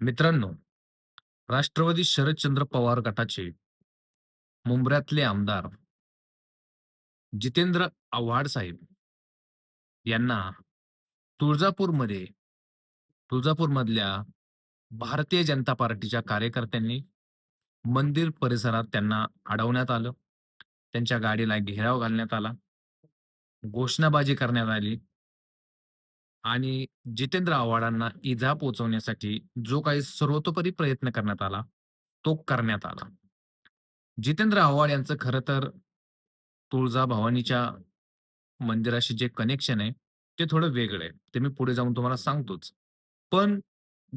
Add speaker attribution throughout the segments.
Speaker 1: मित्रांनो, राष्ट्रवादी शरदचंद्र पवार गटाचे मुंबऱ्यातले आमदार जितेंद्र आव्हाड साहेब यांना तुळजापूरमध्ये तुळजापूरमधल्या भारतीय जनता पार्टीच्या कार्यकर्त्यांनी मंदिर परिसरात त्यांना अडवण्यात आलं. त्यांच्या गाडीला घेराव घालण्यात आला. घोषणाबाजी करण्यात आली आणि जितेंद्र आव्हाडांना इजा पोहोचवण्यासाठी जो काही सर्वतोपरी प्रयत्न करण्यात आला, तो करण्यात आला. जितेंद्र आव्हाड यांचं खरं तर तुळजा भवानीच्या मंदिराशी जे कनेक्शन आहे, ते थोडं वेगळं आहे. ते मी पुढे जाऊन तुम्हाला सांगतोच. पण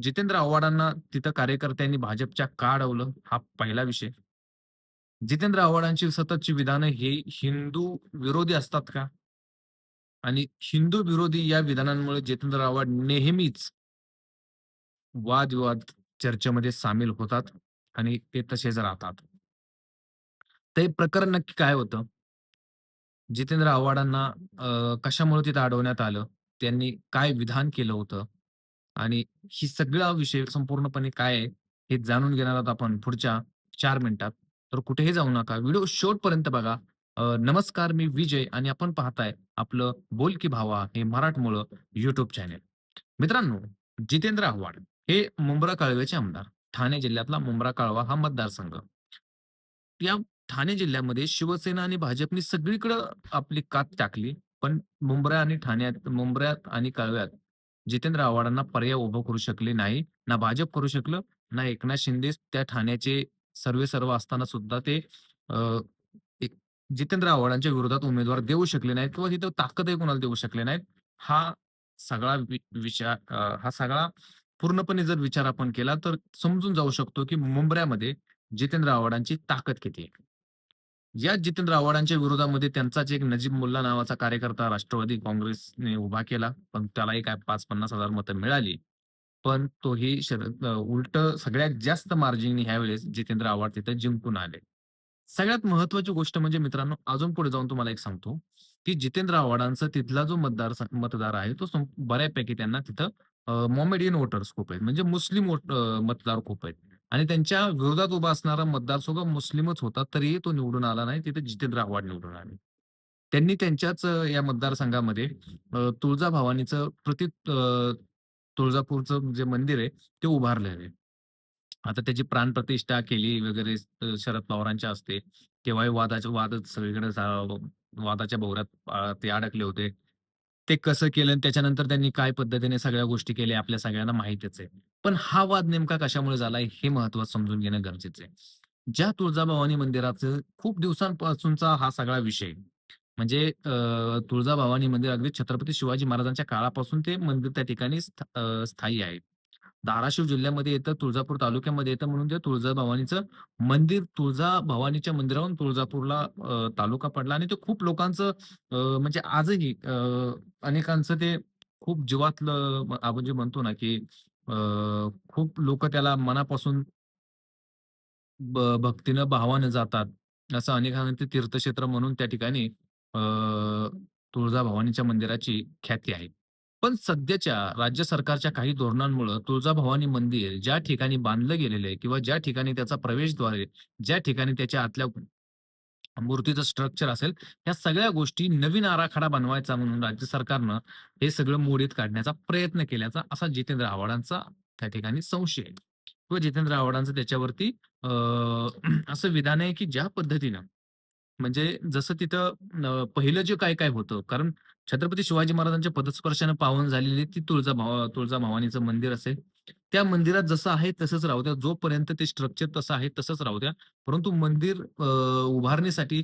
Speaker 1: जितेंद्र आव्हाडांना तिथं कार्यकर्त्यांनी भाजपच्या का अडवलं? हा पहिला विषय. जितेंद्र आव्हाडांची सततची विधानं हे हिंदू विरोधी असतात का? आणि हिंदू विरोधी या विधानांमुळे जितेंद्र आव्हाड नेहमीच वादविवाद चर्चेमध्ये सामील होतात आणि ते तसेच राहतात. ते प्रकरण नक्की काय होतं? जितेंद्र आव्हाडांना कशामुळे तिथं अडवण्यात आलं? त्यांनी काय विधान केलं होतं? आणि ही सगळा विषय संपूर्णपणे काय आहे, हे जाणून घेणार आहोत आपण पुढच्या चार मिनिटात. तर कुठेही जाऊ नका. व्हिडिओ शेवटपर्यंत बघा. नमस्कार, मी विजय आणि आपण पाहताय आपलं बोल की भावा हे मराठमोळं युट्यूब चॅनेल. मित्रांनो, जितेंद्र आव्हाड हे मुंब्रा काळव्याचे आमदार. ठाणे जिल्ह्यातला मुंब्रा काळवा हा मतदारसंघ. या ठाणे जिल्ह्यामध्ये शिवसेना आणि भाजपनी सगळीकडं आपली कात टाकली. पण मुंब्रा आणि ठाण्यात मुंब्र्यात आणि कळव्यात जितेंद्र आव्हाडांना पर्याय उभं करू शकले नाही. ना भाजप करू शकलं, ना एकनाथ शिंदे त्या ठाण्याचे सर्वे सर्व असताना सुद्धा ते जितेंद्र आव्हाडांच्या विरोधात उमेदवार देऊ शकले नाहीत किंवा तिथं ताकदही कोणाला देऊ शकले नाहीत. हा सगळा विचार हा सगळा पूर्णपणे जर विचार आपण केला तर समजून जाऊ शकतो, की मुंबऱ्यामध्ये जितेंद्र आव्हाडांची ताकद किती आहे. या जितेंद्र आव्हाडांच्या विरोधामध्ये त्यांचाच एक नजीब मुल्ला नावाचा कार्यकर्ता राष्ट्रवादी काँग्रेसने उभा केला. पण त्यालाही काय 5,000-50,000 मतं मिळाली. पण तोही शरद उलट सगळ्यात जास्त मार्जिनने ह्यावेळेस जितेंद्र आव्हाड तिथे जिंकून आले. सगळ्यात महत्वाची गोष्ट म्हणजे मित्रांनो, अजून पुढे जाऊन तुम्हाला एक सांगतो, की जितेंद्र आव्हाडांचा तिथला जो मतदार मतदार आहे, तो बऱ्यापैकी त्यांना तिथं मॉमेडियन वोटर्स खूप आहेत. म्हणजे मुस्लिम मतदार खूप आहेत. आणि त्यांच्या विरोधात उभा असणारा मतदार सुद्धा मुस्लिमच होता. तरीही तो निवडून आला नाही. तिथे जितेंद्र आव्हाड निवडून आले. त्यांनी त्यांच्याच या मतदारसंघामध्ये तुळजा भवानीचं प्रति तुळजापूरचं जे मंदिर आहे, ते उभारलेलं आहे. आता त्याची प्राणप्रतिष्ठा केली वगैरे अ, शरद पवारांच्या हस्ते. तेव्हाही वादाचे वादच सगळीकडे झा वादाच्या भोवऱ्यात अ, ते अडकले होते. ते कसं केलं आणि त्याच्यानंतर त्यांनी काय पद्धतीने सगळ्या गोष्टी केल्या आपल्या सगळ्यांना माहीतच आहे. पण हा वाद नेमका कशामुळे झालाय हे महत्त्वाचं समजून घेणं गरजेचं आहे. ज्या तुळजाभवानी मंदिराचं खूप दिवसांपासूनचा हा सगळा विषय. म्हणजे अ, तुळजाभवानी मंदिर अगदी छत्रपती शिवाजी महाराजांच्या काळापासून ते मंदिर त्या ठिकाणी स्थ अ, स्थायी आहे. धाराशिव जिल्ह्यामध्ये येतं, तुळजापूर तालुक्यामध्ये येतं म्हणून ते तुळजाभवानीचं मंदिर तुळजा भवानीच्या मंदिरावरून तुळजापूरला तालुका पडला आणि ते खूप लोकांचं म्हणजे आजही अनेकांचं ते खूप जीवातलं आपण जे म्हणतो ना, की खूप लोक त्याला मनापासून भक्तीनं, भावानं जातात. असं अनेकांना ते तीर्थक्षेत्र म्हणून त्या ठिकाणी अ, तुळजाभवानीच्या मंदिराची ख्याती आहे. पण सध्याच्या राज्य सरकारच्या काही धोरणांमुळं तुळजाभवानी मंदिर ज्या ठिकाणी बांधलं गेलेलं आहे किंवा ज्या ठिकाणी त्याचा प्रवेशद्वार आहे, ज्या ठिकाणी त्याच्या आतल्या मूर्तीचं स्ट्रक्चर असेल, या सगळ्या गोष्टी नवीन आराखडा बनवायचा म्हणून राज्य सरकारनं हे सगळं मोडीत काढण्याचा प्रयत्न केल्याचा असा जितेंद्र आव्हाडांचा त्या ठिकाणी संशय आहे. किंवा जितेंद्र आव्हाडांचं त्याच्यावरती अं असं विधान आहे, की ज्या पद्धतीनं म्हणजे जसं तिथं अ, पहिलं जे काय-काय होतं, कारण छत्रपती शिवाजी महाराजांच्या पदस्पर्शाने पावन झालेली ती तुळजा तुळजा भवानीचं मंदिर असेल. त्या मंदिरात जसं आहे तसंच राहू द्या. जोपर्यंत ते स्ट्रक्चर तसं आहे तसंच राहू द्या. परंतु मंदिर उभारणीसाठी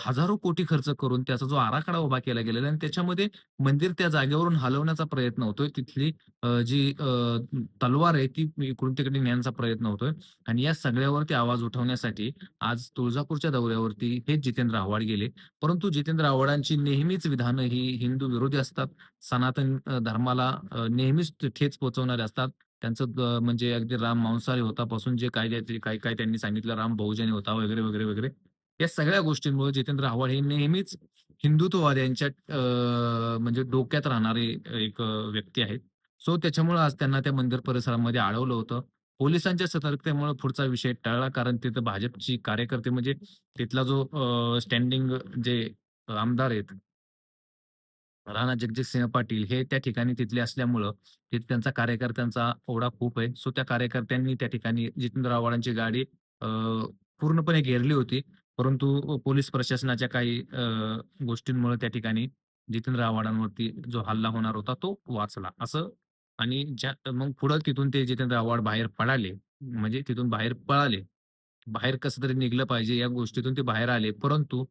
Speaker 1: हजारो कोटी खर्च करून त्याचा जो आराखडा उभा केला गेलेला आणि त्याच्यामध्ये मंदिर त्या जागेवरून हलवण्याचा प्रयत्न होतोय. तिथली जी तलवार आहे ती इकडून तिकडे नेण्याचा प्रयत्न होतोय आणि या सगळ्यावरती आवाज उठवण्यासाठी आज तुळजापूरच्या दौऱ्यावरती हेच जितेंद्र आव्हाड गेले. परंतु जितेंद्र आव्हाडांची नेहमीच विधानं ही हिंदू विरोधी असतात. सनातन धर्माला नेहमीच ठेच पोहोचवणारे असतात. त्यांचं असं म्हणजे अगदी राम मांसाहारी होतापासून जे काय ते काय काय त्यांनी सांगितलं राम बहुजनी होता वगैरे, वगैरे, वगैरे. या सगळ्या गोष्टींमुळे जितेंद्र आव्हाड हे नेहमीच हिंदुत्ववाद्यांच्या म्हणजे डोक्यात राहणारे एक व्यक्ती आहेत. सो त्याच्यामुळे आज त्यांना त्या मंदिर परिसरामध्ये अडवलं होतं. पोलिसांच्या सतर्कतेमुळे पुढचा विषय टळला कारण तिथं भाजपची कार्यकर्ते म्हणजे तिथला जो स्टँडिंग जे आमदार आहेत राणा जगजितसिंह पाटील हे त्या ठिकाणी तिथले असल्यामुळं तिथे त्यांचा कार्यकर्त्यांचा ओढा खूप आहे. सो त्या कार्यकर्त्यांनी त्या ठिकाणी जितेंद्र आव्हाडांची गाडी अ, पूर्णपणे घेरली होती. परंतु पोलीस प्रशासनाच्या काही अ, गोष्टींमुळे त्या ठिकाणी जितेंद्र आव्हाडांवरती जो हल्ला होणार होता तो वाचला. असं आणि ज्या मग पुढं तिथून ते जितेंद्र आव्हाड बाहेर पळाले. म्हणजे तिथून बाहेर पळाले. बाहेर कसं तरी निघलं पाहिजे या गोष्टीतून ते बाहेर आले. परंतु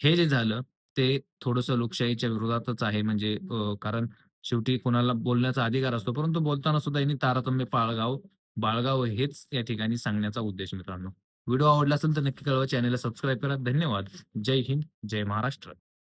Speaker 1: हे जे झालं ते थोडंसं लोकशाहीच्या विरोधातच आहे. म्हणजे अ, कारण शेवटी कोणाला बोलण्याचा अधिकार असतो. परंतु बोलताना सुद्धा यांनी तारतम्य बाळगावं बाळगावं हेच या ठिकाणी सांगण्याचा उद्देश मित्रांनो. व्हिडिओ आवडला असेल तर नक्की कळवा. चॅनलला सबस्क्राईब करा. धन्यवाद. जय हिंद, जय महाराष्ट्र.